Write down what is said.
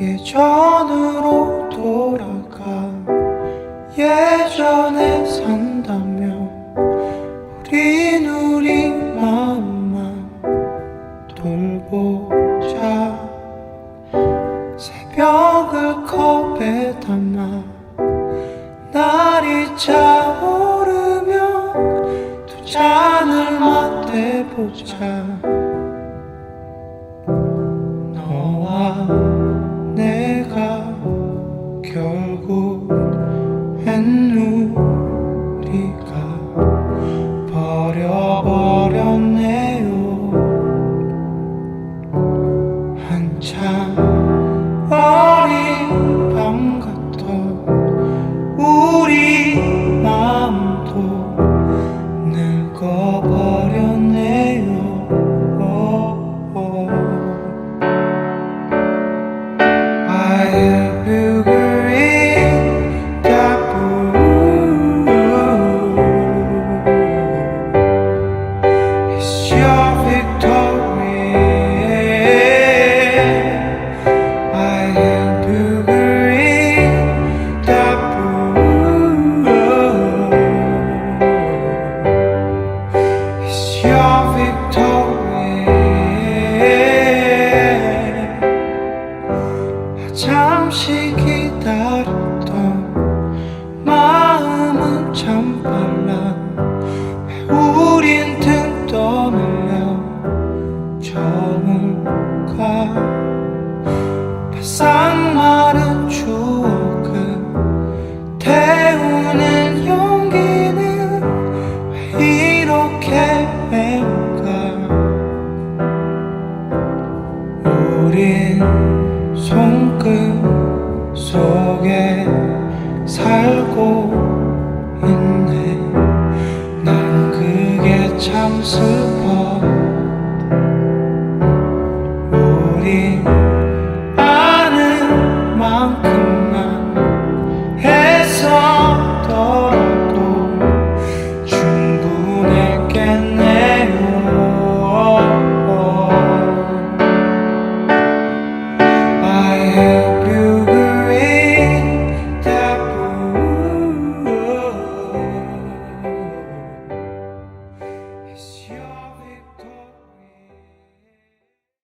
예전으로 돌아가 예전에 산다면 우린 우리 마음만 돌보자. 새벽을 컵에 담아 날이 차오르면 두 잔을 맞대보자 결국엔 우리가 버려버렸네요. 한참 victory 잠시 기다렸던 마음은 참 빨라 왜 우린 등 떠밀려 바싹 손끝 속에 살고 있네. 난 그게 참 슬퍼. 우리 아는 만큼만